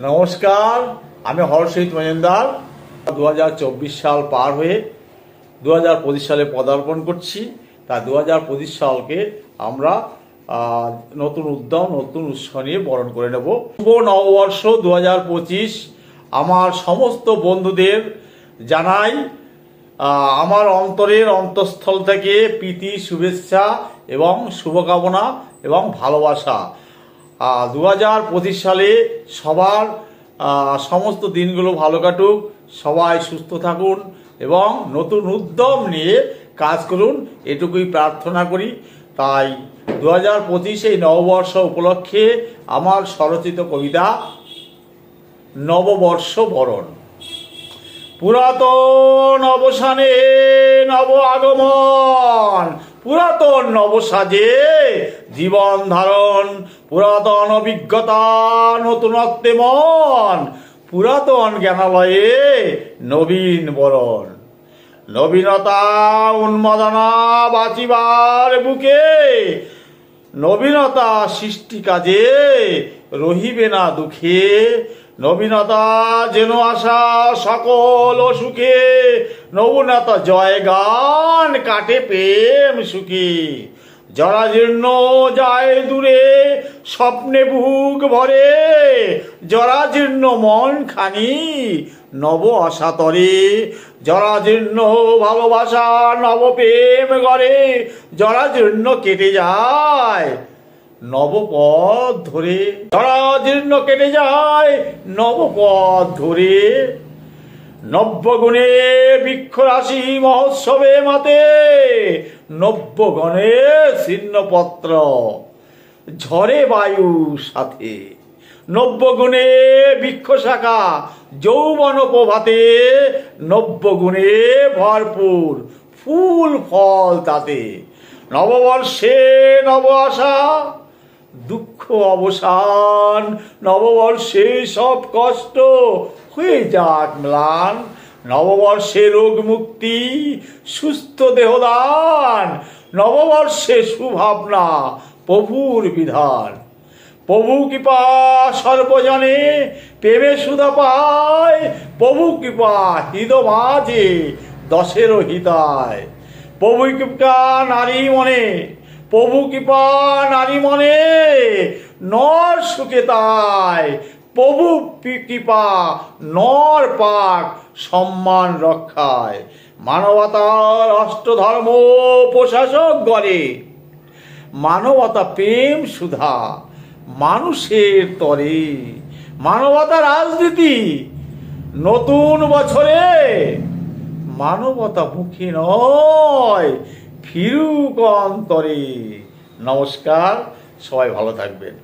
নমস্কার, আমি হর্ষিত মজুমদার। দু হাজার চব্বিশ সাল পার হয়ে দু হাজার পঁচিশ সালে পদার্পণ করছি। তা দু হাজার পঁচিশ সালকে আমরা নতুন উদ্যম, নতুন উৎসাহ নিয়ে বরণ করে নেব। শুভ নববর্ষ দু হাজার পঁচিশ। আমার সমস্ত বন্ধুদের জানাই আমার অন্তরের অন্তঃস্থল থেকে প্রীতি, শুভেচ্ছা এবং শুভকামনা এবং ভালোবাসা। দু হাজার পঁচিশ সালে সবার সমস্ত দিনগুলো ভালো কাটুক, সবাই সুস্থ থাকুন এবং নতুন উদ্যম নিয়ে কাজ করুন, এটুকুই প্রার্থনা করি। তাই দু হাজার পঁচিশে নববর্ষ উপলক্ষে আমার স্বরচিত কবিতা, নববর্ষ বরণ। পুরাতন অবসানে নব আগমন পুরাতন নবসাজে, জীবন ধারণ, পুরাতন অভিজ্ঞতা, নতুনত্বে মন, পুরাতন জ্ঞানালয়ে নবীন বরণ। নবীনতা উন্মাদনা বাঁচিবার বুকে, নবীনতা সৃষ্টি কাজে রহিবে না দুঃখে নবীনতা যেন আশা সকল সুখে। নবীনতা জয় গান কাটে প্রেম সুখে। জরাজীর্ণ যায় দূরে, স্বপ্নে বুক ভরে। জরাজীর্ণ মন খানি, নব আশা তরে। জরাজীর্ণ ভালোবাসা নব প্রেম গড়ে। জরাজীর্ণ কেটে যায় নবপথ ধরে। জরাজীর্ণ কেটে যায় নবপথ ধরে। নব্যগুণে বৃক্ষরাশি মহোৎসবে মাতে নব্যগণে ছিন্নপত্র, ঝরে বায়ু সাথে। নব্যগুণে বৃক্ষ শাখা যৌবন প্রভাতে নব্যগুণে ভরপুর ফুল ফল তাতে। নববর্ষে নব আশা দুঃখ, অবসান, নববর্ষে সব কষ্ট হয়ে যাক ম্লান। নববর্ষে রোগ মুক্তি, সুস্থ দেহদান। নববর্ষে সুভাবনা, প্রভুর বিধান। প্রভু কৃপা সর্বজনে, প্রেমে সুধা পায়। প্রভু কৃপা হৃদ মাঝে, দশেরও হিতায়। প্রভু কৃপা নারী মনে প্রভু কৃপা নারী মনে, নর সুখে তাই। প্রভু কৃপা, নর পাক, সম্মান রক্ষায়। মানবতার অষ্টধর্ম প্রশাসক গড়ে। মানবতা প্রেম সুধা, মানুষের তরে। মানবতা রাজনীতি, নতুন বছরে মানবতা মুখী নয়। ফিরুক অন্তরে। নমস্কার সবাই ভালো থাকবেন।